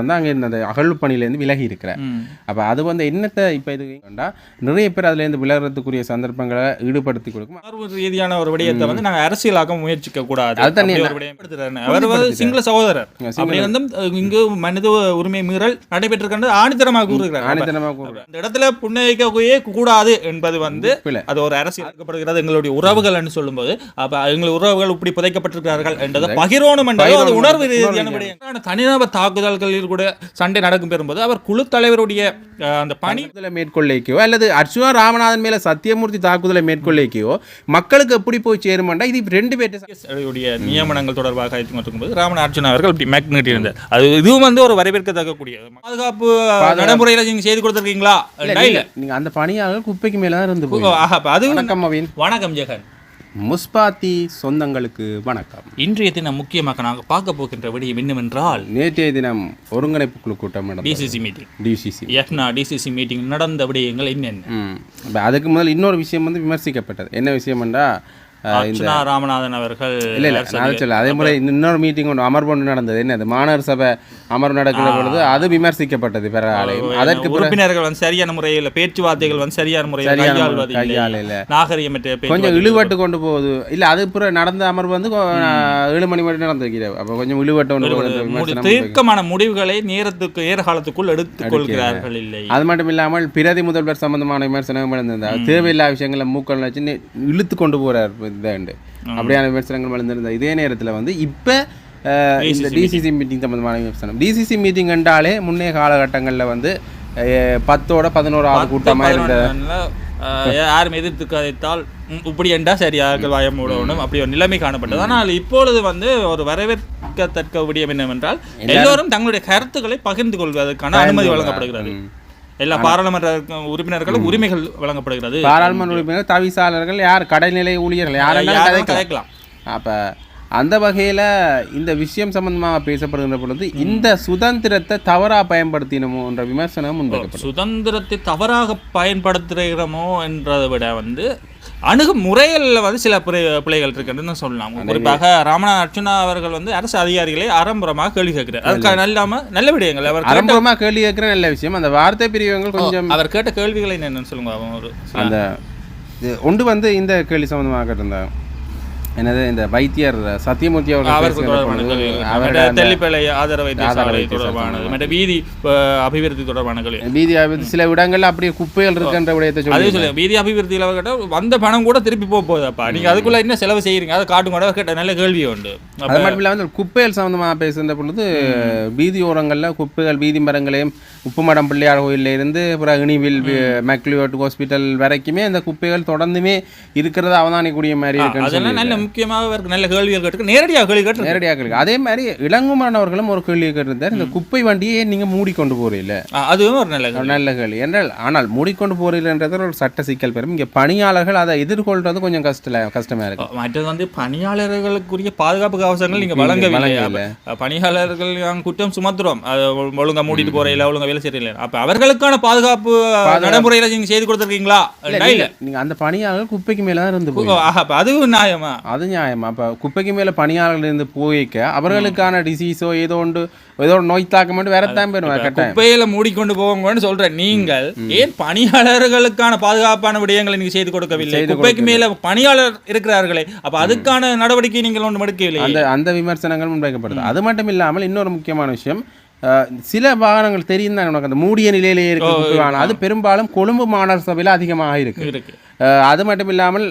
வந்து அங்கே அந்த அகழ்வு பணியிலேருந்து விலகி இருக்கிறார். அப்போ அது வந்து என்னத்தை இப்போ இது வேண்டா நிறைய பேர் அதுலேருந்து விலகிறதுக்குரிய சந்தர்ப்பங்களை ஈடுபடுத்தி கொடுக்கும். ரீதியான ஒரு விடயத்தை வந்து நாங்க அரசியலாக்க முயற்சிக்க கூடாது. அவர் வந்து சிங்கள சகோதரர். அப்படி வந்து இங்கு மனித உரிமை மீறல் நடைபெற்றிருக்கின்றது ஆணித்தரமாக கூறுகிறார். அப்ப ஆணித்தனமாக கூறுறார் இந்த இடத்துல புன்னகைக்கவே கூடாது என்பது வந்து. அது ஒரு அரசியலாக்கப்படுகிறது எங்களுடைய உறவுகள் என்று சொல்லும்போது அப்ப எங்கள் உறவுகள் இப்படி புதைக்கப்பட்டிருக்கிறார்கள் என்றதை பகிரோணும் என்றது அது உணர்வு ரீதியான தனிநபர் தாக்குதல்களில் கூட சண்டை நடக்கும் பெறும்போது அவர் குழு தலைவருடைய அந்த பணி மேற்கொள்ளைக்கோ அல்லது அர்ச்சுனா ராமநாதன் மேல சத்தியமூர்த்தி தாக்குதலை மேற்கொள்ளைக்கோ மக்களுக்கு எப்படி போய் சேருமாண்டா இது ரெண்டு பேர்ட்டு உடைய நியமனங்கள் தொடர்பாக ஆய்வு கொண்டிருக்கும்போது ராமன் அர்ஜுனா அவர்கள் இப்படி மேக் நீட்டியிருந்தார் அது இதுவும் வந்து ஒரு வரவேற்கத்தக்கக்கூடியது பாதுகாப்பு நடைமுறையில நீங்க செய்து கொடுத்துருக்கீங்களா? இல்ல நீங்க அந்த பணியாளர்கள் குப்பைக்கு மேல தான் இருந்து வணக்கம் வணக்கம் ஜெகன். முஸ்பாத்தி சொந்தங்களுக்கு வணக்கம். இன்றைய தினம் முக்கியமாக நாங்கள் பார்க்க போகின்ற விடயம் என்னவென்றால் நேற்றைய தினம் ஒருங்கிணைப்பு குழு கூட்டம் டிசிசி மீட்டிங் டிசிசி எஃப்னா டிசிசி மீட்டிங் நடந்த விடயங்கள் என்னென்ன? அதுக்கு முதல் இன்னொரு விஷயம் வந்து விமர்சிக்கப்பட்டது. என்ன விஷயம்டா அஹ், இந்த அர்ச்சனா ராமநாதன் அவர்கள் இல்ல இல்ல நான் சொல்ல அதே முறை இன்னொரு மீட்டிங் ஒன்று அமர்வு ஒன்று நடந்தது. என்னது? மாநகர சபை அமர்வு நடக்கிற பொழுது அது விமர்சிக்கப்பட்டது பிற ஆலயம் அதற்கு உறுப்பினர்கள் வந்து சரியான முறையில் பேச்சுவார்த்தைகள் வந்து சரியான முறையில் கையாள்வது. நாகரிகமற்ற கொஞ்சம் இழுவட்டு கொண்டு போகுது. இல்ல அது பிறகு நடந்த அமர்வு வந்து ஏழு மணி மட்டும் நடந்திருக்கிறது அப்ப கொஞ்சம் இழுவட்டு கொண்டு போகுது முடி- விமர்சனம். தீர்க்கமான முடிவுகளை நேரத்துக்கு நேர காலத்துக்குள் எடுத்துக் கொள்கிறார்கள் இல்லை. அது மட்டும் இல்லாமல் பிரதி முதல்வர் சம்பந்தமான விமர்சனங்கள் எழுந்திருந்தா தேவையில்லா விஷயங்களை மூக்கள் வச்சு இழுத்து கொண்டு போறார். இதாண்டு. அப்படியான விமர்சனங்கள் எழுந்திருந்தா இதே நேரத்துல வந்து இப்ப இந்த டிசிசி மீட்டிங் சம்பந்தமான விமர்சனம். டிசிசி மீட்டிங் என்றாலே முன்னைய காலகட்டங்கள்ல வந்து பத்தோட பதினோராவது கூட்டமா இருந்த யாரும் எதிர்த்து கதைத்தால் இப்படி என்றா சரி யாருக்கு வாயம் மூடணும். அப்படி ஒரு நிலைமை காணப்பட்டது. ஆனால் இப்பொழுது வந்து ஒரு வரவேற்கத்தக்க விடயம் என்னவென்றால் எல்லோரும் தங்களுடைய கருத்துக்களை பகிர்ந்து கொள்வதற்கான அனுமதி வழங்கப்படுகிறது. எல்லா பாராளுமன்ற உறுப்பினர்களும் உரிமைகள் வழங்கப்படுகிறது. பாராளுமன்ற உறுப்பினர் தவிசாளர்கள் யார் கடைநிலை ஊழியர்கள் யாரெல்லாம் கதைக்கலாம். அப்ப அந்த வகையில இந்த விஷயம் சம்பந்தமாக பேசப்படுகின்ற பொழுது இந்த சுதந்திரத்தை தவறா பயன்படுத்தினமோ என்ற விமர்சனம் சுதந்திரத்தை தவறாக பயன்படுத்துகிறோமோ என்றதை விட வந்து அணுகும் முறைகளில் வந்து சில பிழை பிழைகள் இருக்குன்னு சொல்லலாம். குறிப்பாக ராமநாத அர்ச்சுனா அவர்கள் வந்து அரசு அதிகாரிகளை ஆரம்பரமாக கேள்வி கேட்கிறார். அதுக்கு நல்லாம நல்ல விடயங்கள். அவர் ஆரம்பமா கேள்வி கேட்கிற நல்ல விஷயம். அந்த வார்த்தை பிரிவுகள் கொஞ்சம் அவர் கேட்ட கேள்விகளை என்னன்னு சொல்லுங்க அவன் ஒரு அந்த ஒன்று வந்து இந்த கேள்வி சம்பந்தமாக இருந்தா என்னது இந்த வைத்தியர் சத்தியமூர்த்தி அவர்கள் பேசுகிற ஆதரவு வைத்தியசாலை தொடர்பானது வீதி அபிவிருத்தி தொடர்பான வீதி ஆய்வு சில இடங்கள்ல அப்படியே குப்பைகள் இருக்கின்ற விடயத்தை அதே சொல்லி வீதி அபிவிருத்தியில் கேட்ட வந்த பணம் கூட திருப்பி போக போகுதாப்பா நீங்க அதுக்குள்ள என்ன செலவு செய்யறீங்க அதை காட்டும் கூட கேட்ட நல்ல கேள்வி உண்டு. அது மட்டும் இல்லாமல் குப்பைகள் சம்பந்தமாக பேசுகின்ற பொழுது வீதி ஓரங்களில் குப்பைகள் வீதி மரங்களையும் உப்புமடம் பிள்ளையார் கோயில்ல இருந்து அப்புறம் இனிவில் மெக்லியோட் ஹாஸ்பிட்டல் வரைக்குமே இந்த குப்பைகள் தொடர்ந்துமே இருக்கிறத அவதானிக்கூடிய மாதிரி இருக்குன்னு அதெல்லாம் நல்ல முக்கியமாக இருக்கு நல்ல கேள்விகள் கேட்டு நேரடியாக கேள்வி கேட்டு நேரடியாக கேள்வி அதே மாதிரி இளங்குமரன் அவர்களும் ஒரு கேள்வி கேட்டிருந்தார். இந்த குப்பை வண்டியை நீங்க மூடிக்கொண்டு போறீல்ல? அதுவும் ஒரு நல்ல நல்ல கேள்வி. என்றால் ஆனால் மூடிக்கொண்டு போறீங்கன்றது ஒரு சட்ட சிக்கல் பெறும். இங்க பணியாளர்கள் அதை எதிர்கொள்றது கொஞ்சம் கஷ்ட கஷ்டமா இருக்கு. மற்றது வந்து பணியாளர்களுக்குரிய பாதுகாப்பு கவசங்கள் நீங்க வழங்கவில்லை. பணியாளர்கள் குற்றம் சுமத்துறோம். ஒழுங்கா மூடிட்டு போற இல்ல ஒழுங்கா வேலை செய்யல அப்ப அவர்களுக்கான பாதுகாப்பு நடைமுறையில நீங்க செய்து கொடுத்துருக்கீங்களா? இல்ல, நீங்க- நீங்க அந்த பணியாளர்கள் குப்பைக்கு மேல தான் இருந்து அதுவும் நியாயமா? அது நியாயமா? அப்போ குப்பைக்கு மேலே பணியாளர்கள் இருந்து போய்க்க அவர்களுக்கான டிசீஸோ ஏதோ ஒன்று ஏதோ ஒரு நோய் தாக்கம் மட்டும் வேறத்தான் போயிடும் கட்டாயம். குப்பையில மூடிக்கொண்டு போங்கன்னு சொல்ற நீங்கள் ஏன் பணியாளர்களுக்கான பாதுகாப்பான விடயங்களை நீங்க செய்து கொடுக்கவில்லை? குப்பைக்கு மேல பணியாளர் இருக்கிறார்களே அப்ப அதுக்கான நடவடிக்கை நீங்கள் ஒன்று எடுக்கவில்லை அந்த அந்த விமர்சனங்கள் முன்வைக்கப்படுது. அது மட்டும் இல்லாமல் இன்னொரு முக்கியமான விஷயம் சில வாகனங்கள் தெரியும் தான் உனக்கு? அந்த மூடிய நிலையிலேயே இருக்கு வாகனம். அது பெரும்பாலும் கொழும்பு மாநகர சபையில் அதிகமாக இருக்கு. அது மட்டும் இல்லாமல்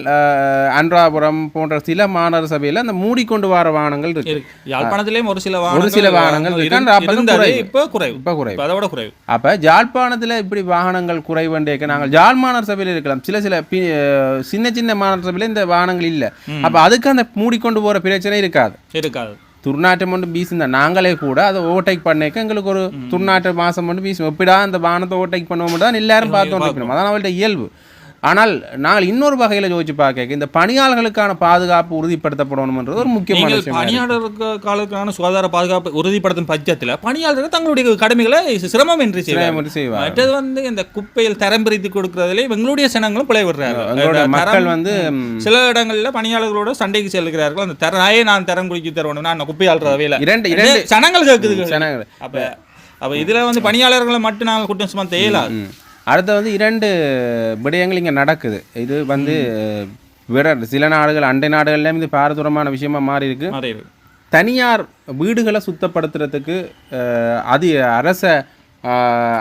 அன்றாபுரம் போன்ற சில மாநகர சபையில் அந்த மூடிக்கொண்டு வர வாகனங்கள் இருக்கு. யாழ்ப்பாணத்திலேயும் ஒரு சில ஒரு சில வாகனங்கள் இருக்கு. இப்ப குறைவு. இப்போ குறைவு. இப்ப அதோட குறைவு. அப்ப ஜாழ்ப்பாணத்துல இப்படி வாகனங்கள் குறைவண்டேக்க நாங்கள் ஜாழ் மாநகர சபையில் இருக்கலாம். சில சில சின்ன சின்ன மாநகர சபையில் இந்த வாகனங்கள் இல்ல. அப்ப அதுக்கு அந்த மூடிக்கொண்டு போற பிரச்சனை இருக்காது. இருக்காது. துர்நாற்றம் மட்டும் வீசுந்த நாங்களே கூட அதை ஓவர்டேக் பண்ணேக்க எங்களுக்கு ஒரு துர்நாற்ற மாசம் மட்டும் வீசும் எப்படா அந்த வாகனத்தை ஓவர்டேக் பண்ணுவோம் தான் எல்லாரும் பார்த்து கொண்டிருக்கணும். அதான் அவள்கிட்ட இயல்பு. ஆனால் நாங்கள் இன்னொரு வகையில யோசிச்சு பார்க்க இந்த பணியாளர்களுக்கான பாதுகாப்பு உறுதிப்படுத்தப்படணும்ன்றது ஒரு முக்கியமான விஷயம் பணியாளர்களுக்கான சுகாதார பாதுகாப்பு உறுதிப்படுத்தும் பட்சத்தில் பணியாளர்கள் தங்களுடைய கடமைகளை சிரமம் என்று செய்வார் மற்றது வந்து இந்த குப்பையில் தரம் பிரித்து கொடுக்கறதுல எங்களுடைய சனங்களும் பிழை இந்த மக்கள் வந்து சில இடங்கள்ல பணியாளர்களோட சண்டைக்கு செல்கிறார்கள். அந்த தரையே நான் தரம் குடிக்க தரணும் நான் குப்பை ஆள்றத வேலை இரண்டு இரண்டு. சனங்கள் ஜனங்கள் அப்ப அப்ப இதுல வந்து பணியாளர்களை மட்டும் நாங்கள் குற்றம் சுமத்த இயலாது. அடுத்து வந்து இரண்டு விடயங்கள் இங்கே நடக்குது. இது வந்து விட சில நாடுகள் அண்டை நாடுகள்லேயும் இது பாரதூரமான விஷயமா மாறி இருக்கு. தனியார் வீடுகளை சுத்தப்படுத்துறதுக்கு அது அரச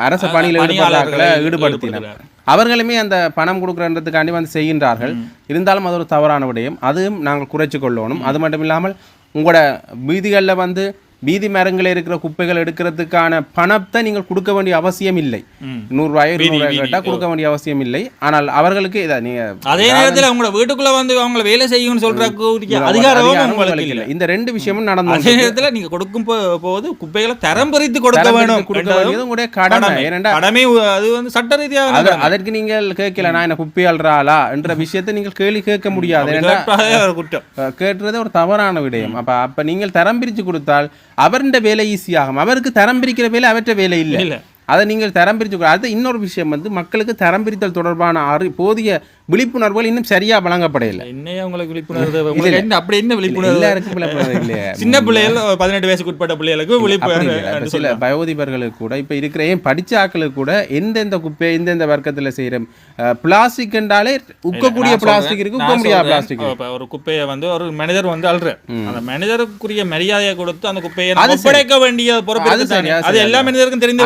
அரச பணியில் ஈடுபடுறாக்களை பணியாளர்களை ஈடுபடுத்தினார். அவர்களுமே அந்த பணம் கொடுக்குறன்றதுக்காண்டி வந்து செய்கின்றார்கள். இருந்தாலும் அது ஒரு தவறான விடயம். அதுவும் நாங்கள் குறைச்சு கொள்ளணும். அது மட்டும் இல்லாமல் உங்களோட வீதிகளில் வந்து வீதி மரங்களில் இருக்கிற குப்பைகள் எடுக்கிறதுக்கான பணத்தை நீங்கள் கொடுக்க வேண்டிய அவசியம் இல்லை. நூறுரூவாயோ வீதி. கேட்டால் கொடுக்க வேண்டிய அவசியம் இல்லை ஆனால் அவர்களுக்கு இதை நீங்கள் அதே நேரத்துல அவங்களோட வீட்டுக்குள்ள வந்து அவங்கள வேலை கூடிய அதிகாரமும் அதிகாரம் உங்களுக்கு இல்லை. இந்த ரெண்டு விஷயமும் நடந்து அதே நேரத்துல நீங்க கொடுக்கும் போது குப்பைகளை தரம் பிரித்து கொடுக்க வேணும். பிரித்து கொடுக்க வேண்டியது உங்களுடைய கடமை. ஏனென்றா கடமை அது வந்து சட்ட ரீதியாக அது அதற்கு நீங்கள் கேட்கல நான் என்ன குப்பி அல்றாளா என்ற விஷயத்தை நீங்கள் கேள்வி கேட்க முடியாது. கேட்டுறது ஒரு தவறான விடயம். அப்ப அப்ப நீங்கள் தரம் பிரித்து கொடுத்தால் அவருடைய வேலை ஈஸியாகும். அவருக்கு தரம் பிரிக்கிற வேலை அவற்ற வேலை இல்லை. அதை நீங்கள் தரம் பிரித்து கொடு- அது இன்னொரு விஷயம் வந்து மக்களுக்கு தரம் பிரித்தல் தொடர்பான அறி போதிய விழிப்புணர்வுகள் இன்னும் சரியா வழங்கப்படையில்லை என்னைய உங்களுக்கு விழிப்புணர்வு? என்ன அப்படி என்ன விழிப்புணர்வு? எல்லாருக்கும் விழிப்புணர்வு இல்லையா. சின்ன பிள்ளைகள் பதினெட்டு வயசுக்கு உட்பட்ட பிள்ளைகளுக்கு விழிப்புணர்வு சில வயோதிபர்களுக்கு கூட இப்ப இருக்கிற ஏன் படிச்ச ஆட்களுக்கு கூட எந்தெந்த குப்பை எந்தெந்த வர்க்கத்துல செய்யற பிளாஸ்டிக் என்றாலே உக்கக்கூடிய பிளாஸ்டிக் இருக்கு உக்க முடியாத பிளாஸ்டிக் ஒரு குப்பையை வந்து ஒரு மனிதர் வந்து அல்ற அந்த மனிதருக்குரிய மரியாதையை கொடுத்து அந்த குப்பையை. ஒப்படைக்க வேண்டிய பொறுப்பு அது. எல்லா மனிதருக்கும் தெரிந்த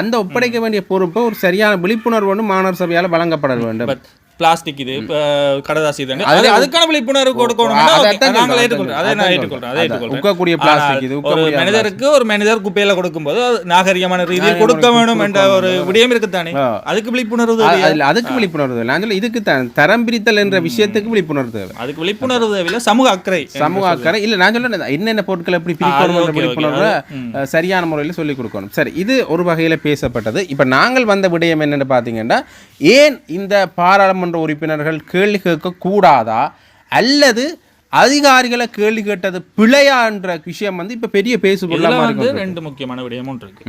அந்த ஒப்படைக்க வேண்டிய பொறுப்பு ஒரு சரியான விழிப்புணர்வு ஒன்று மாணவர் சபையால் வழங்கப்பட வேண்டும். பிளாஸ்டிக் இது கடதாசி இது. அது- அது அதுக்கான விழிப்புணர்வு கொடுக்கணும் நாங்கள் ஏற்றுக்கொள்றோம் அதை நான். ஏற்றுக்கொள்றேன் அதை. ஏற்றுக்கொள்றேன் பிளாஸ்டிக் இது ஒரு மனிதருக்கு ஒரு மனிதர் குப்பையில கொடுக்கும்போது நாகரிகமான ரீதியில் கொடுக்க வேணும் என்ற ஒரு விடயம் இருக்குதானே ஆ. அதுக்கு விழிப்புணர்வு? அதுல அதுக்கு விழிப்புணர்வு தேவை. சொல்ல இதுக்கு தரம் பிரித்தல் என்ற விஷயத்துக்கு விழிப்புணர்வு தேவை. அதுக்கு விழிப்புணர்வு தேவையில்ல சமூக அக்கறை சமூக அக்கறை. இல்ல நான் சொல்ல என்னென்ன பொருட்களை எப்படி பிரிக்கணும் என்ற. விழிப்புணர்வை சரியான முறையில் சொல்லிக் கொடுக்கணும். சரி இது ஒரு வகையில பேசப்பட்டது. இப்ப நாங்கள் வந்த விடயம் என்னன்னு பாத்தீங்கன்னா ஏன் இந்த பாராளுமன்ற உறுப்பினர்கள் கேள்வி கேட்க கூடாதா அல்லது அதிகாரிகளை கேள்வி கேட்டது பிழையா என்ற விஷயம் வந்து இப்ப பெரிய பேசு வந்து ரெண்டு முக்கியமான விடயமும் இருக்கு.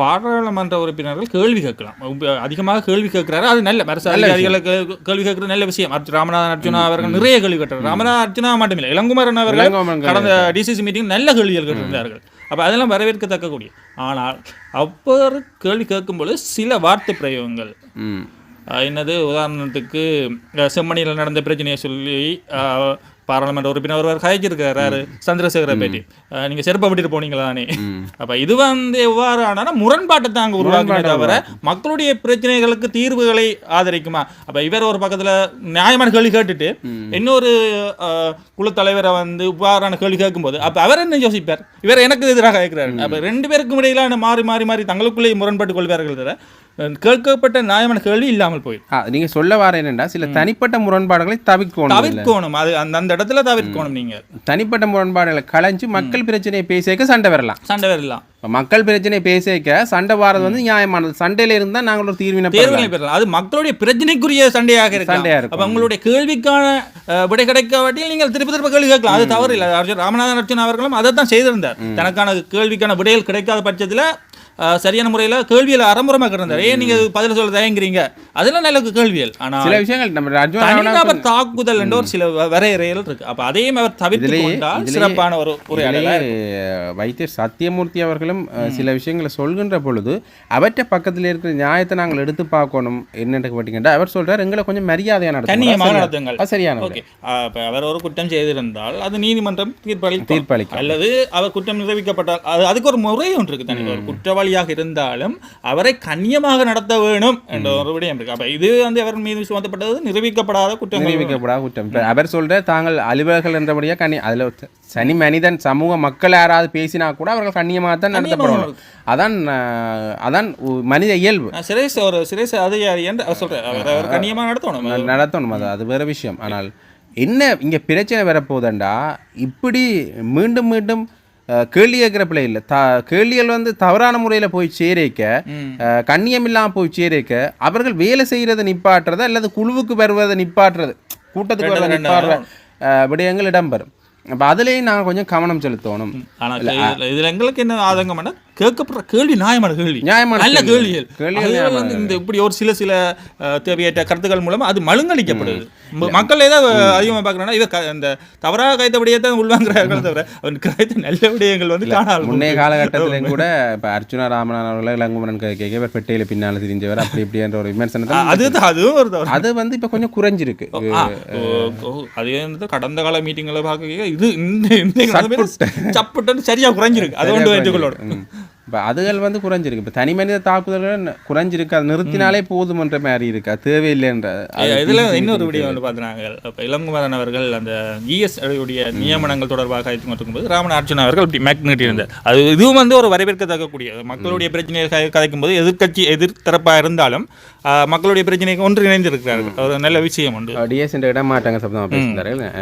பாராளுமன்ற உறுப்பினர்கள் கேள்வி கேட்கலாம். அதிகமாக கேள்வி கேட்கிறாரு அது நல்ல அரசு அதிகாரிகளை கேள்வி கேட்கறது நல்ல விஷயம். ராமநாதன் அர்ஜுனா அவர்கள் நிறைய கேள்வி கேட்டார் ராமநாதன் அர்ஜுனா மட்டுமில்லை இளங்குமரன் அவர்கள் கடந்த டிசிசி மீட்டிங் நல்ல கேள்விகள் கேட்டிருந்தார்கள். அப்ப அதெல்லாம் வரவேற்கத்தக்க கூடிய ஆனால் அப்பர் கேள்வி கேட்கும்போது சில வார்த்தை பிரயோகங்கள். என்னது உதாரணத்துக்கு செம்மணியில் நடந்த பிரச்சனையை சொல்லி பாராளுமன்ற உறுப்பினர் ஒருவர் கதைச்சிருக்கிறாரு சந்திரசேகர பேட்டி. நீங்க செருப்பை விட்டுட்டு போனீங்களா தானே அப்ப இது வந்து எவ்வாறு ஆனா முரண்பாட்டை தாங்க உருவாக்குமே தவிர மக்களுடைய பிரச்சனைகளுக்கு தீர்வுகளை ஆதரிக்குமா? அப்ப இவர் ஒரு பக்கத்துல நியாயமான கேள்வி கேட்டுட்டு இன்னொரு அஹ், குழு தலைவரை வந்து இவ்வாறான கேள்வி கேட்கும்போது அப்ப அவர் என்ன யோசிப்பார்? இவர் எனக்கு எதிராக கேட்கிறாரு. அப்ப ரெண்டு பேருக்கும் இடையிலான மாறி மாறி மாறி தங்களுக்குள்ளே முரண்பட்டு கொள்வார்கள் தவிர கேட்கப்பட்ட நியாயமான கேள்வி இல்லாமல் போயிடும் நீங்க சொல்ல வர என்னன்னா சில தனிப்பட்ட முரண்பாடுகளை தவிர்க்கணும்? தவிர்க்கணும். அது அந்த அந்த இடத்துல தவிர்க்கணும் நீங்க. தனிப்பட்ட முரண்பாடுகளை களைஞ்சு மக்கள் பிரச்சனையை பேசிக்க சண்டை வரலாம். சண்டை வரலாம். மக்கள் பிரச்சனையை பேசிக்க சண்டை வாரது வந்து நியாயமானது. சண்டையில இருந்தா நாங்கள் ஒரு தீர்வினை. தேர்வுகளை பெறலாம். அது மக்களுடைய பிரச்சனைக்குரிய சண்டையாக இருக்கு சண்டையா இருக்கும். உங்களுடைய கேள்விக்கான விடை கிடைக்காவட்டில் நீங்கள் திருப்பி திருப்ப கேள்வி கேட்கலாம். அது தவறு இல்லை. ராமநாதன் அர்ஜுன் அவர்களும் அதை தான் செய்திருந்தார் தனக்கான கேள்விக்கான விடைகள் கிடைக்காத பட்சத்துல சரியான முறையில கேள்வியில் அறமுறமாக இருந்தார் ஏன் நீங்க பதில் சொல்ல தயங்குறீங்க? அதெல்லாம் நல்ல கேள்விகள். ஆனா சில விஷயங்கள் நம்ம தனிநபர் தாக்குதல் என்ற ஒரு சில வரையறைகள் இருக்கு. அப்ப அதையும் அவர் தவிர்த்து கொண்டால் சிறப்பான ஒரு உரையாடலா இதிலேயே, வைத்தியர் சத்தியமூர்த்தி அவர்களும் சில விஷயங்களை சொல்கின்ற பொழுது அவற்றை பக்கத்தில் இருக்கிற நியாயத்தை நாங்கள் எடுத்து பார்க்கணும் என்னன்னு கேட்டீங்கன்னா அவர் சொல்றாரு எங்களை கொஞ்சம் மரியாதையா கண்ணியமாக நடத்தணும் நடத்துங்கள். சரியான ஓகே. அவர் ஒரு குற்றம் செய்திருந்தால் அது நீதிமன்றம் தீர்ப்பளிக்கும். தீர்ப்பளிக்கும். அல்லது அவர் குற்றம் நிரூபிக்கப்பட்டால் அது அதுக்கு ஒரு முறை ஒன்று இருக்கு தனி ஒரு குற்றவாளியாக இருந்தாலும் அவரை கண்ணியமாக நடத்த வேணும் என்ற ஒரு விடயம் இருக்கு. அப்ப இது வந்து அவர் மீது சுமத்தப்பட்டது நிரூபிக்கப்படாத குற்றங்கள். நிரூபிக்கப்படாத குற்றம். அவர் சொல்ற தாங்கள் அலுவலர்கள் என்றபடியா கண்ணி அதுல சனி மனிதன் சமூக மக்கள் யாராவது பேசினா கூட அவர்கள் கண்ணியமாக தான் நடத்தப்படணும் அதான் அதான் மனித இயல்பு. சிரேஸ் ஒரு சிரேஸ் அதிகாரி என்று அவர் அவர் கண்ணியமாக நடத்தணும். நடத்தணும். அது அது வேற விஷயம். ஆனால் என்ன இங்க பிரச்சனை வரப்போகுதுண்டா? இப்படி மீண்டும் மீண்டும் கேள்வி கேட்குற பிள்ளை இல்லை. த கேள்விகள் வந்து தவறான முறையில் போய் சேரிக்க கண்ணியம் இல்லாமல் போய் சேரிக்க அவர்கள் வேலை செய்கிறத நிப்பாட்டுறது அல்லது குழுவுக்கு வருவதை நிப்பாட்டுறது? கூட்டத்துக்கு வருவதை நிப்பாடுற விடயங்கள் இடம்பெறும். அப்போ அதுலேயும் நாங்கள் கொஞ்சம் கவனம் செலுத்தணும். ஆனால் இதுல- இதுல எங்களுக்கு என்ன ஆதங்கம்னா கேட்கப்படுற கேள்வி நியாயமான கேள்வி. நியாயமான நல்ல கேள்வி. கேள்விகள். வந்து இந்த இப்படி ஒரு சில சில தேவையற்ற கருத்துக்கள் மூலமா அது மழுங்கடிக்கப்படுது. மக்கள் ஏதோ அதிகமாக பார்க்குறோன்னா இதை இந்த தவறாக கைத்தபடியே தான் உள்வாங்குறார்கள் தவிர அவன் கைத்த நல்ல விடயங்கள் வந்து காணாமல் முன்னைய காலகட்டத்திலையும் கூட இப்ப அர்ச்சுனா ராமநாதன் அவர்கள் இளங்குமரன் கேட்க பெட்டையில பின்னால தெரிஞ்சவர் அப்படி இப்படி என்ற ஒரு விமர்சனத்தை அதுதான் அதுவும் ஒரு தவறு. அது வந்து இப்ப கொஞ்சம் குறைஞ்சிருக்கு. அது வந்து கடந்த கால மீட்டிங்களை பார்க்க இது இந்த இந்த சப்புட்டு. சரியா குறைஞ்சிருக்கு. அது கொண்டு ஏற்றுக்கொள்ளணும் ம். இப்ப அதுகள் வந்து குறைஞ்சிருக்கு. இப்ப தனி மனித தாக்குதல்கள் குறைஞ்சிருக்கு. அது நிறுத்தினாலே போதுமன்ற மாதிரி இருக்கு. தேவையில்லைன்ற இதுல இன்னொரு வீடியோ வந்து பார்த்தாங்க இப்போ இளங்குமரன் அவர்கள் அந்த இஎஸ் உடைய நியமனங்கள் தொடர்பாக கொண்டிருக்கும்போது ராமன் அர்ஜுனா அவர்கள் இப்படி மேக்னெட் இருந்தார். அது இதுவும் வந்து ஒரு வரவேற்கத்தக்கக்கூடிய மக்களுடைய பிரச்சனையை கதைக்கும் போது எதிர்க்கட்சி எதிர்த்தரப்பா இருந்தாலும் மக்களுடைய பிரச்சனைக்கு ஒன்று இணைந்திருக்கிறார்கள். ஒரு நல்ல விஷயம் உண்டு. டிஎஸ் என்ற இடம் மாட்டாங்க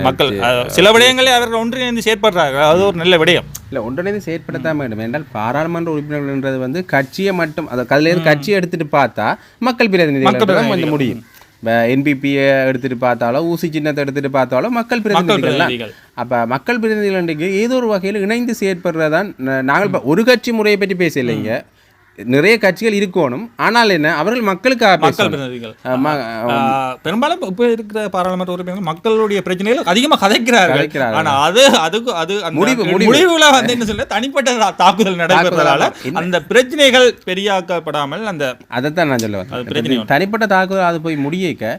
மக்கள் சில விடயங்களை அவர்கள் ஒன்றிணைந்து செயற்படுறார்கள். அது ஒரு நல்ல விடயம். இல்ல ஒன்றிணைந்து செயற்படுத்தாம வேண்டும் என்றால் பாராளுமன்ற உறுப்பினர்கள்ன்றது வந்து கட்சியை மட்டும் அது அதுல இருந்து கட்சியை எடுத்துட்டு பார்த்தா மக்கள் பிரதிநிதிகள் தான் வந்து முடியும். இப்போ என்பிபியை எடுத்துட்டு பார்த்தாலோ ஊசி சின்னத்தை எடுத்துட்டு பார்த்தாலோ மக்கள் பிரதிநிதிகள் தான் பிரதிநிதிகள். அப்ப மக்கள் பிரதிநிதிகள் ஏதோ ஒரு வகையில் இணைந்து செயற்படுறதான் நாங்கள் ஒரு கட்சி முறையை பற்றி பேசலைங்க. நிறைய கட்சிகள் இருக்கணும். ஆனால் என்ன? அவர்கள் மக்களுக்காக மக்கள் பிரதிநிதிகள். பெரும்பாலும் இப்போ இருக்கிற பாராளுமன்ற உறுப்பினர்கள் மக்களுடைய பிரச்சனைகள் அதிகமா கதைக்கிறார்கள். கதைக்கிறார்கள். ஆனா அது அதுக்கு அது முடிவு, முடிவு. முடிவுல வந்து என்ன சொல்ல தனிப்பட்ட தாக்குதல் நடைபெறதால. அந்த பிரச்சனைகள் பெரியாக்கப்படாமல் அந்த அதைத்தான் நான் சொல்ல அது வந்தேன் பிரச்சனை இப்ப தனிப்பட்ட தாக்குதல் அது போய் முடியக்க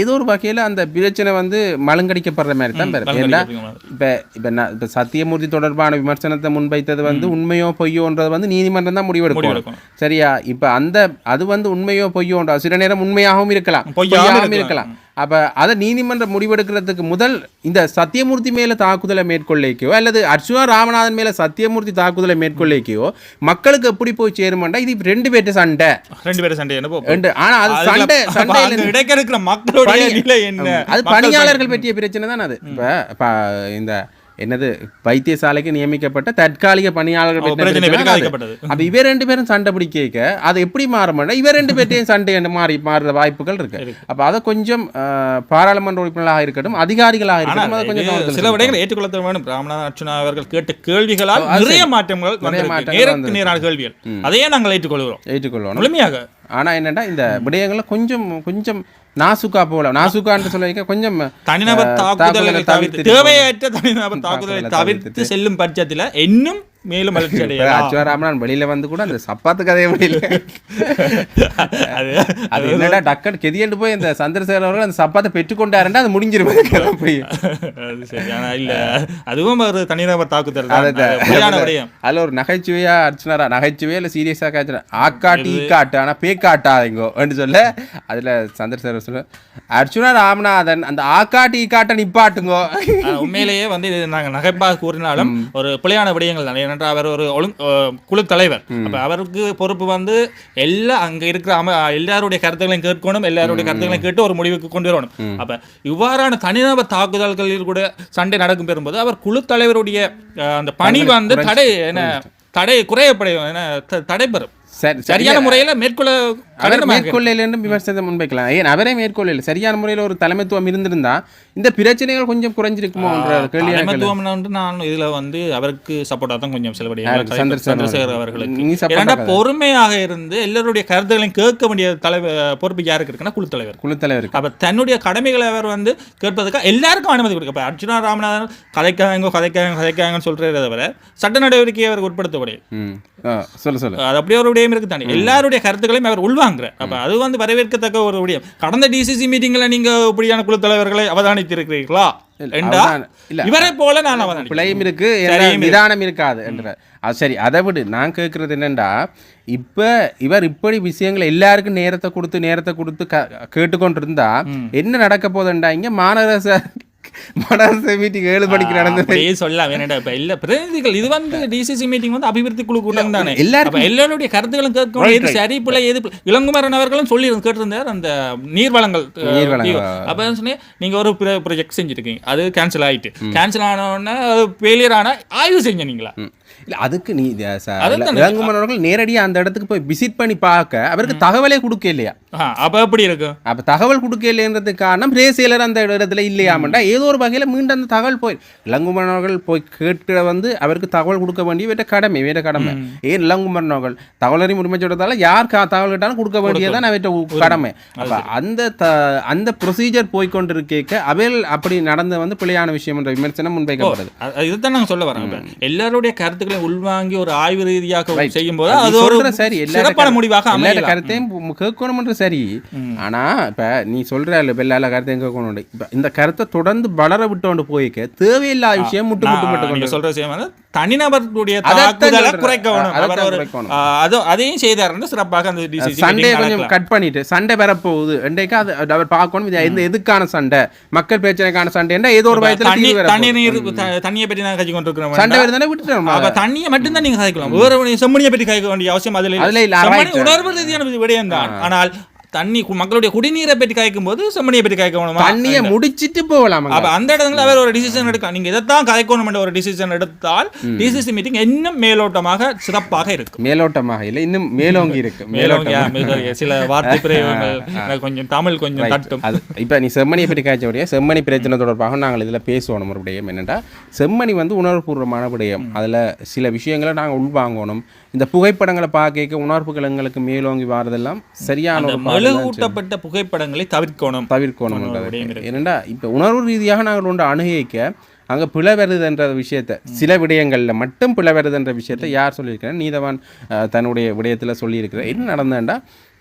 ஏதோ ஒரு வகையில் அந்த பிரச்சனை வந்து மழுங்கடிக்கப்படுற மாதிரி தான் பெறும் ஏன்னா இப்போ இப்போ நான் இப்போ சத்தியமூர்த்தி தொடர்பான விமர்சனத்தை முன்வைத்தது வந்து உண்மையோ பொய்யோன்றது வந்து நீதிமன்றம் தான் முடிவெடுக்கும். முடிவெடுக்கணும். சரியா? இப்போ அந்த அது வந்து உண்மையோ பொய்யோன்ற சில நேரம் உண்மையாகவும் இருக்கலாம். பொய்யாகவும் இருக்கலாம். அப்ப அதை நீதிமன்றம் முடிவெடுக்கிறதுக்கு முதல் இந்த சத்தியமூர்த்தி மேல தாக்குதலை மேற்கொள்ளைக்கோ அல்லது அர்ச்சுனா ராமநாதன் மேல சத்தியமூர்த்தி தாக்குதலை மேற்கொள்ளைக்கோ மக்களுக்கு எப்படி போய் சேருமாண்டா? இது ரெண்டு பேர்ட்ட சண்டை. ரெண்டு பேரும் சண்டை என்ன போகும் ரெண்டு. ஆனா அது சண்டை சண்டையில இருக்கிற மக்களுடைய நிலை என்ன? அது பணியாளர்கள் பற்றிய பிரச்சனை தான் அது. இப்ப இந்த என்னது வைத்தியசாலைக்கு நியமிக்கப்பட்ட தற்காலிக பணியாளர்கள். அப்ப இவ ரெண்டு பேரும் சண்டை பிடிக்க அது எப்படி மாறுமாண்டா இவ ரெண்டு பேர்ட்டையும் சண்டை மாறி மாறுற வாய்ப்புகள் இருக்கு. அப்ப அதை கொஞ்சம் பாராளுமன்ற உறுப்பினர்களாக இருக்கட்டும் அதிகாரிகளாக இருக்கட்டும் அதை கொஞ்சம் சில விடயங்களை ஏற்றுக்கொள்ள வேண்டும். ராமநாதன் அர்ச்சுனா அவர்கள் கேட்ட கேள்விகளால் நிறைய மாற்றங்கள் நேருக்கு. நேரான கேள்விகள். அதையே நாங்கள் ஏற்றுக்கொள்கிறோம். ஏற்றுக்கொள்ளணும் முழுமையாக. ஆனா என்னன்னா இந்த விடயங்களை கொஞ்சம் கொஞ்சம் நாசுக்கா போல நாசுக்கான்னு சொல்ல வைக்க கொஞ்சம் தனிநபர் தாக்குதலை தவிர்த்து தேவையற்ற தனிநபர் தாக்குதலை தவிர்த்து. செல்லும் பட்சத்துல இன்னும் மேலும் வளர்ச்சி அடையலாம். அச்சுவராமன் வெளியில வந்து கூட அந்த சப்பாத்து கதையை முடியல அது அது என்னடா டக்கன் கெதியண்டு போய் இந்த சந்திரசேகர் அவர்கள் அந்த சப்பாத்தை பெற்றுக்கொண்டாருன்னா அது முடிஞ்சிருவாங்க அப்படி. அது சரி ஆனா இல்ல அதுவும் ஒரு தனிநபர் தாக்குதல் அதுல ஒரு நகைச்சுவையா அர்ச்சனா நகைச்சுவையா இல்ல சீரியஸா காய்ச்சல ஆக்காட்டு ஈக்காட்டு ஆனா பேக்காட்டாதீங்கோ என்று சொல்ல அதுல சந்திரசேகர் சொல்ல அர்ச்சுனா ராமநாதன் அந்த ஆக்காட்டு ஈக்காட்டை நிப்பாட்டுங்கோ. ஆனா, உண்மையிலேயே வந்து இது நாங்க நகைப்பாக கூறினாலும் ஒரு பிழையான விடயங்கள் தான் ஏனென்றால் அவர் ஒரு ஒழுங் குழு தலைவர். அப்ப அவருக்கு பொறுப்பு வந்து எல்லா அங்க இருக்கிற அம எல்லாருடைய கருத்துக்களையும் கேட்கணும் எல்லாருடைய கருத்துக்களையும் கேட்டு ஒரு முடிவுக்கு கொண்டு வரணும். அப்ப இவ்வாறான தனிநபர் தாக்குதல்களில் கூட சண்டை நடக்கும் பெறும்போது அவர் குழு தலைவருடைய அந்த பணி வந்து தடை என்ன தடை குறையப்படையும் என்ன த- தடைபெறும். சரி சரியான முறையில மேற்கொள்ள அவர் மேற்கொள்ளலன்னு விமர்சனத்தை முன்வைக்கலாம். ஏன்? அவரே மேற்கொள்ளல சரியான முறையில் ஒரு தலைமைத்துவம் இருந்திருந்தா இந்த பிரச்சனைகள் கொஞ்சம் குறைஞ்சிருக்குமோன்ற கேள்வி எனக்கு தலைமைத்துவம் வந்து நான் இதுல வந்து அவருக்கு சப்போர்ட்டா தான் கொஞ்சம் சில யாருக்கு? விடயங்கள் சந்திரசேகர் சந்திரசேகர் அவர்கள். அவர்களுக்கு. பொறுமையாக இருந்து எல்லாருடைய கருத்துக்களையும் கேட்க வேண்டிய தலைவர் பொறுப்பு யாருக்கு இருக்குன்னா குழு தலைவர் குழு தலைவருக்கு அப்ப தன்னுடைய கடமைகளை அவர் வந்து கேட்பதற்கு எல்லாருக்கும் அனுமதி கொடுக்க இப்ப அர்ஜுனா ராமநாதன் கதைக்காங்க கதைக்காங்க கதைக்காங்கன்னு சொல்றதை தவிர சட்ட நடவடிக்கையை அவர் உட்படுத்தக்கூடிய சொல்லு சொல்லு. அது அப்படியே ஒரு விடயம் இருக்கு தானே எல்லாருடைய கருத்துக்களையும் அவர் உள்வாங்குற அப்ப அது வந்து வரவேற்கத்தக்க ஒரு விடயம். கடந்த டிசிசி மீட்டிங்ல நீங்க இப்படியான குழு தலைவர்களை அவதானித்திருக்கிறீர்களா. இவரை போல நான் பிழையும் இருக்கு. நிதானம் இருக்காது என்ற. சரி அதை விடு. நான் கேட்கறது என்னண்டா இப்ப இவர் இப்படி விஷயங்களை எல்லாருக்கும் நேரத்தை கொடுத்து நேரத்தை கொடுத்து கேட்டுக்கொண்டிருந்தா என்ன நடக்க போதுண்டா இங்க மாநகரச மாநகரச மீட்டிங் ஏழு மணிக்கு நடந்தது. சொல்லலாம். இப்ப இல்ல பிரதிநிதிகள் இது வந்து டிசிசி மீட்டிங் வந்து அபிவிருத்தி குழு கூட்டம் தானே. எல்லாருக்கும் அப்ப எல்லாருடைய கருத்துக்களும் கேட்கணும் எது சரி பிள்ளை எது. இளங்குமரன் அவர்களும் சொல்லி கேட்டிருந்தார் அந்த நீர்வளங்கள். தீவு. அப்ப சொன்னேன் நீங்க ஒரு ப்ராஜெக்ட் செஞ்சிருக்கீங்க. அது கேன்சல் ஆயிட்டு. கேன்சல் ஆன உடனே ஃபெயிலியர் ஆனா ஆய்வு செஞ்சீங்களா இல்ல அதுக்கு நீ அஹ், ச- அதைத்தான் இளங்குமரன் அவர்கள் நேரடியா அந்த இடத்துக்கு போய் விசிட் பண்ணி பார்க்க அவருக்கு தகவலே கொடுக்க இல்லையா அப்ப எப்படி இருக்கும்? அப்ப தகவல் கொடுக்க இல்லைன்றதுக்கு காரணம் ரேசியலர் அந்த இடத்துல இல்லையாமண்டா ஏதோ ஒரு வகையில மீண்டும் அந்த தகவல் போய் இளங்குமரன் அவர்கள் போய் கேட்கிற வந்து அவருக்கு தகவல் கொடுக்க வேண்டிய வேற கடமை வேற கடமை. ஏன் இளங்குமரன் அவர்கள் தகவலறி உரிமை சொல்றதால யார் தகவல் கேட்டாலும் கொடுக்க வேண்டியதான் அவற்ற கடமை. அப்ப அந்த த- அந்த ப்ரொசீஜர் போய்கொண்டிருக்க அவையில் அப்படி நடந்த வந்து பிழையான விஷயம் என்ற விமர்சனம் முன்வைக்கப்படுது இதுதான் நாங்க சொல்ல வரோம். எல்லாருடைய கருத்துக்களையும் உள்வாங்கி ஒரு ஆய்வு ரீதியாக செய்யும் போது அது ஒரு சரி. சிறப்பான முடிவாக அமையலாம். கருத்தையும் கேட்கணும்ன்ற சரி. ஆனா இப்ப நீ இப்ப எல்லா கருத்தையும் கேட்கணும் இப்ப இந்த கருத்தை தொடர்ந்து வளர விட்டோண்டு போய்க்க தேவையில்லாத விஷயம் முட்டு முட்டு முட்டு நான் கொண்டு நீங்க சொல்ற விஷயம் வந்து அதைத்தான் தாக்குதலை. குறைக்கணும். அது அதையும் செய்தாருன்னு சிறப்பாக அந்த சண்டையை கொஞ்சம் கட் பண்ணிட்டு சண்டை வரப்போகுது என்றைக்கு அது அவர் பார்க்கணும். இது எந்த எதுக்கான சண்டை? மக்கள் பிரச்சனைக்கான சண்டைன்னா ஏதோ ஒரு பயத்துல தண்ணி தீர்வு தண்ணி வரப்போகுது. நீர் த- தண்ணியை பற்றி நான் கட்சி கொண்டிருக்கிறோம் சண்டை வருதுன்னா விட்டுட்டோம். அப்ப தண்ணியை மட்டும்தான் நீங்க கதைக்கலாம். வேற ஒரு செம்மணியை பற்றி கதைக்க வேண்டிய அவசியம் அதுல அதுல இல்ல, right. உணர்வு ரீதியான விடயம் தான் ஆனால் தண்ணி மக்களுடைய குடிநீரை பற்றி கதைக்கும் போது செம்மணியை பற்றி கதைக்க வேணுமா? தண்ணியை முடிச்சிட்டு போகலாம் அப்ப அந்த இடத்துல அவர் ஒரு டிசிஷன் எடுக்க நீங்க இதைத்தான் கதைக்கணும் என்ற ஒரு டிசிஷன் எடுத்தால் டிசிசி மீட்டிங் இன்னும் மேலோட்டமாக சிறப்பாக இருக்கும். மேலோட்டமாக இல்லை இன்னும் மேலோங்கி இருக்கு. யா- சில வார்த்தை பிரயோகங்கள் கொஞ்சம் தமிழ் கொஞ்சம் தட்டும். இப்போ நீ செம்மணியை பற்றி காய்ச்ச விடைய செம்மணி பிரச்சனை தொடர்பாக நாங்கள் இதில் பேசுவோம் ஒரு விடயம் என்னென்னா செம்மணி வந்து உணர்வுபூர்வமான விடயம். அதில் சில விஷயங்களை நாங்கள் உள்வாங்கணும். இந்த புகைப்படங்களை பார்க்க உணர்வுகள் எங்களுக்கு மேலோங்கி வாரதெல்லாம் சரியான ஒரு மெழுகூட்டப்பட்ட புகைப்படங்களை தவிர்க்கணும். தவிர்க்கணும்ன்றது ஏனெண்டா இப்போ உணர்வு ரீதியாக நாங்கள் ஒன்று அணுகிக்க அங்கே பிழை வருதுன்ற விஷயத்தை சில விடயங்களில் மட்டும் பிழை வருதுன்ற விஷயத்தை யார் சொல்லியிருக்கிறேன் நீதவான் தன்னுடைய விடயத்தில் சொல்லியிருக்கிறார். என்ன நடந்தேன்டா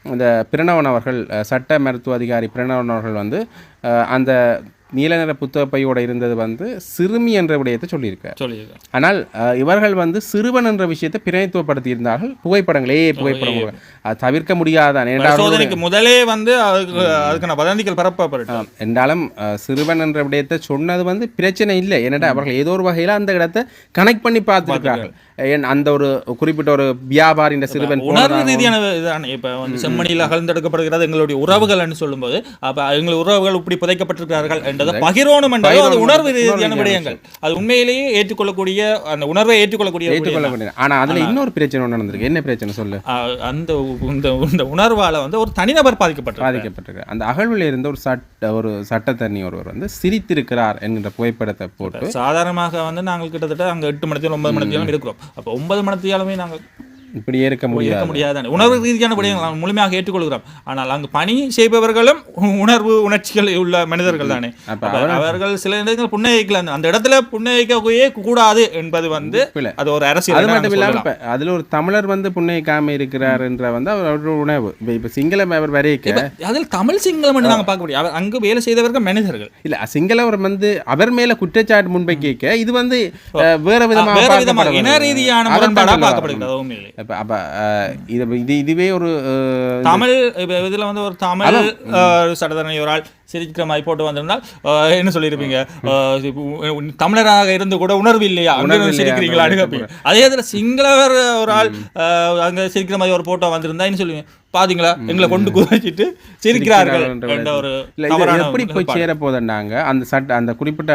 இந்த பிரணவன் அவர்கள் சட்ட மருத்துவ அதிகாரி பிரணவன் அவர்கள் வந்து அந்த நீல நிற புத்தக பையோட இருந்தது வந்து சிறுமி என்ற விடயத்தை சொல்லியிருக்கார். ஆனால் இவர்கள் வந்து சிறுவன் என்ற விஷயத்தை பிரதித்துவப்படுத்தி இருந்தார்கள் புகைப்படங்களே புகைப்படம். அது தவிர்க்க முடியாதான் முதலே வந்து அதுக்கு அதுக்கான வதந்திகள் பரப்பப்பட்டு என்றாலும் சிறுவன் என்ற விடயத்தை சொன்னது வந்து பிரச்சனை இல்லை. ஏன்னா அவர்கள் ஏதோ ஒரு வகையில் அந்த இடத்தை கனெக்ட் பண்ணி பார்த்துருக்கார்கள் ஏன் அந்த ஒரு குறிப்பிட்ட ஒரு வியாபாரி இந்த சிறுவன் உணர்வு ரீதியான இதுதானே இப்ப வந்து செம்மணியில் அகழ்ந்தெடுக்கப்படுகிறது எங்களுடைய உறவுகள்னு சொல்லும்போது அப்ப எங்கள் உறவுகள் இப்படி புதைக்கப்பட்டிருக்கிறார்கள் என்றதை பகிரோணும் என்றது அது உணர்வு ரீதியான விடயங்கள். அது உண்மையிலேயே ஏற்றுக்கொள்ளக்கூடிய அந்த உணர்வை ஏற்றுக்கொள்ளக்கூடிய விடயம் ஏற்றுக்கொள்ள முடியாது ஆனால் அதில் இன்னொரு பிரச்சனை ஒன்று நடந்திருக்கு. என்ன பிரச்சனை சொல்லு? அந்த இந்த இந்த உணர்வால வந்து ஒரு தனிநபர் பாதிக்கப்பட்டிருக்கார் பாதிக்கப்பட்டிருக்கு அந்த அகழ்வில் இருந்த ஒரு சட்ட ஒரு சட்டத்தண்ணி ஒருவர் வந்து சிரித்திருக்கிறார் என்கிற புகைப்படத்தை போட்டு சாதாரணமாக வந்து நாங்கள் கிட்டத்தட்ட அங்க எட்டு மணித்தியாலும் ஒன்பது மணித்தியாலும் இருக்கிறோம். அப்போ ஒன்பது மணித்தியாலுமே நாங்கள் இப்படி ஏற்க முடியாது. முடியாதானே உணர்வு ரீதியான விடயங்கள் நாம் முழுமையாக ஏற்றுக்கொள்கிறோம். ஆனால் அங்கு பணி செய்பவர்களும் உணர்வு உணர்ச்சிகள் உள்ள மனிதர்கள் தானே. அவர்கள் சில இடங்கள் புன்னகைக்கல அந்த இடத்துல புன்னகைக்கவே கூடாது என்பது வந்து. அது ஒரு அரசியல் அது மட்டும் இல்லாமல். இப்போ அதில் ஒரு தமிழர் வந்து புன்னைக்காம இருக்கிறார் என்ற வந்து அவர் உணவு இப்போ சிங்களம் அவர் வரைக்க அதில் தமிழ் சிங்களம் நாங்க பார்க்க முடியும் அவர் அங்கு வேலை செய்தவர்கள் மனிதர்கள். இல்ல சிங்களவர் வந்து அவர் மேல குற்றச்சாட்டு முன்வைக்க இது வந்து வேற விதமாக வேற விதமாக இன. ரீதியான முரண்பாடாக. பார்க்கப்படுகிறது. உண்மையிலே அப்ப இது இது இதுவே ஒரு தமிழ் இப்ப இதுல வந்து ஒரு தமிழ் சட்டத்தரணி ஒரு ஆள் சிரிக்கிற மாதிரி போட்டு வந்திருந்தால் என்ன சொல்லியிருப்பீங்க? தமிழராக இருந்து கூட உணர்வு இல்லையா? சிரிக்கிறீங்களா? கேட்பீங்க அதே இதுல சிங்களவர் ஒரு ஆள் அங்க சிரிக்கிற மாதிரி ஒரு போட்டோ வந்திருந்தா என்ன சொல்லுவீங்க? பாத்தீங்களா? எங்களை கொண்டு குதிச்சிட்டு சிரிக்கிறார்கள் ஒரு எப்படி போய். சேர போதுன்னாங்க அந்த சட்ட அந்த குறிப்பிட்ட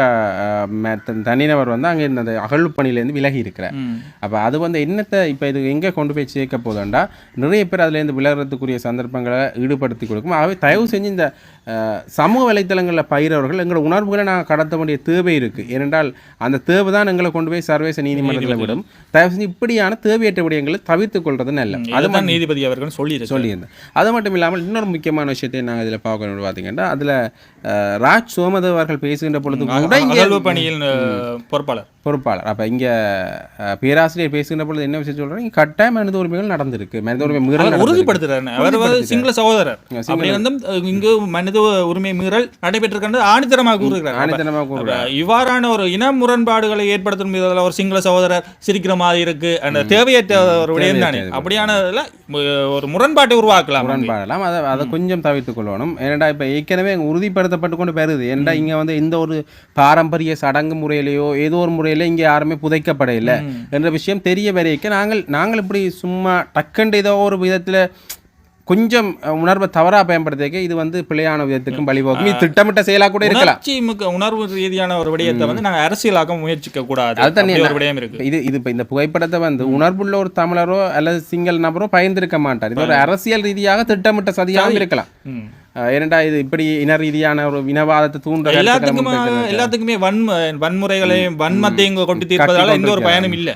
தனிநபர் வந்து அங்க அந்த அகழ்வு பணியிலேருந்து விலகி இருக்கிறார். அப்ப அது வந்து என்னத்தை இப்ப இது எங்க கொண்டு போய் சேர்க்க போதுண்டா நிறைய பேர் அதுல இருந்து விலகிறதுக்குரிய சந்தர்ப்பங்களை ஈடுபடுத்தி கொடுக்கும். ஆகவே தயவு செஞ்சு இந்த அஹ், சமூக வலைத்தளங்களில் பயிரவர்கள் எங்களோட உணர்வுகளை நாங்கள் கடத்த வேண்டிய தேவை இருக்கு. ஏனென்றால் அந்த தேவை தான் எங்களை கொண்டு போய் சர்வதேச நீதிமன்றத்தில் விடும். தயவு செஞ்சு இப்படியான தேவையற்ற விடயங்களை தவிர்த்து கொள்றது நல்லது அது அதுதான் நீதிபதி அவர்கள் சொல்லியிருக்கு சொல்லியிருந்தேன் அது மட்டும் இல்லாமல் இன்னொரு முக்கியமான விஷயத்தை நாங்கள் இதில் பார்க்கணும் பார்த்தீங்கன்னா அதில் ராஜ் சோமதேவ் அவர்கள் பேசுகின்ற பொழுது கூட இங்கே பணியில் பொறுப்பாளர். பொறுப்பாளர். அப்போ இங்கே பேராசிரியர் பேசுகின்ற பொழுது என்ன விஷயம் சொல்கிறோம் இங்கே கட்டாய மனித உரிமைகள் நடந்திருக்கு. மனித உரிமை. உறுதிப்படுத்துறாரு. அவர் சிங்கள சகோதரர். இங்கு மனித உரிமை மீறல் நடைபெற்றிருக்கிறது ஆணித்தரமாக கூறுகிறார். இவ்வாறான ஒரு இன முரண்பாடுகளை ஏற்படுத்தும் விதத்தில் ஒரு சிங்கள சகோதரர் சிரிக்கிற மாதிரி இருக்கு. அந்த தேவையற்ற ஒரு விடயம் தானே. அப்படியானதுல ஒரு முரண்பாட்டை உருவாக்கலாம். முரண்பாடலாம் அதை அதை கொஞ்சம் தவிர்த்து கொள்ளணும். ஏன்னா இப்போ ஏற்கனவே உறுதிப்படுத்தப்பட்டு கொண்டு வருது ஏன்டா இங்கே வந்து எந்த ஒரு பாரம்பரிய சடங்கு முறையிலையோ ஏதோ ஒரு முறையில் இங்கே யாருமே புதைக்கப்படையில்லை என்ற விஷயம் தெரிய வரைக்க நாங்கள் நாங்கள் இப்படி சும்மா டக்குண்டு ஏதோ ஒரு விதத்தில் கொஞ்சம் உணர்வை தவறாக பயன்படுத்திக்க இது வந்து பிழையான விதத்துக்கும் வழிவகுக்கும். இது திட்டமிட்ட செயலாக கூட இருக்கலாம். உணர்வு ரீதியான ஒரு விடயத்தை வந்து நாங்க அரசியலாக்க முயற்சிக்க கூடாது. அதுதான் விடயம் இருக்கு. இது இது இப்போ இந்த புகைப்படத்தை வந்து உணர்வுள்ள ஒரு தமிழரோ அல்லது சிங்கள நபரோ பயந்திருக்க மாட்டார். இது ஒரு அரசியல் ரீதியாக திட்டமிட்ட சதியாகவும் இருக்கலாம். ஏனெண்டா இது இப்படி இன ரீதியான ஒரு இனவாதத்தை கருத்துக்களை எல்லாத்துக்குமே. எல்லாத்துக்குமே வன்ம வன்முறைகளையும் வன்மத்தையும் கொண்டு தீர்ப்பதால எந்த ஒரு பயனும் இல்ல.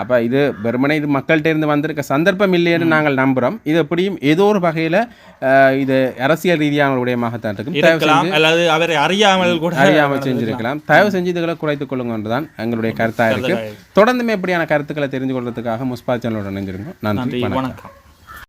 அப்ப இது வெறுமனே இது மக்கள்கிட்ட இருந்து வந்திருக்க சந்தர்ப்பம் இல்லைன்னு நாங்கள் நம்புறோம். இது எப்படியும் ஏதோ ஒரு வகையில இது அரசியல் ரீதியான விடயமாகத்தான் இருக்கும் அல்லது அவரை அறியாமல் கூட அறியாமல் செஞ்சிருக்கலாம். தயவு செஞ்சு இதுகளை குறைத்துக் கொள்ளுங்கன்றதான் எங்களுடைய கருத்தா இருக்கு. தொடர்ந்துமே எப்படியான கருத்துக்களை தெரிஞ்சு கொள்றதுக்காக முஸ்பா சேனலோட இணைஞ்சிருங்க நன்றி வணக்கம்.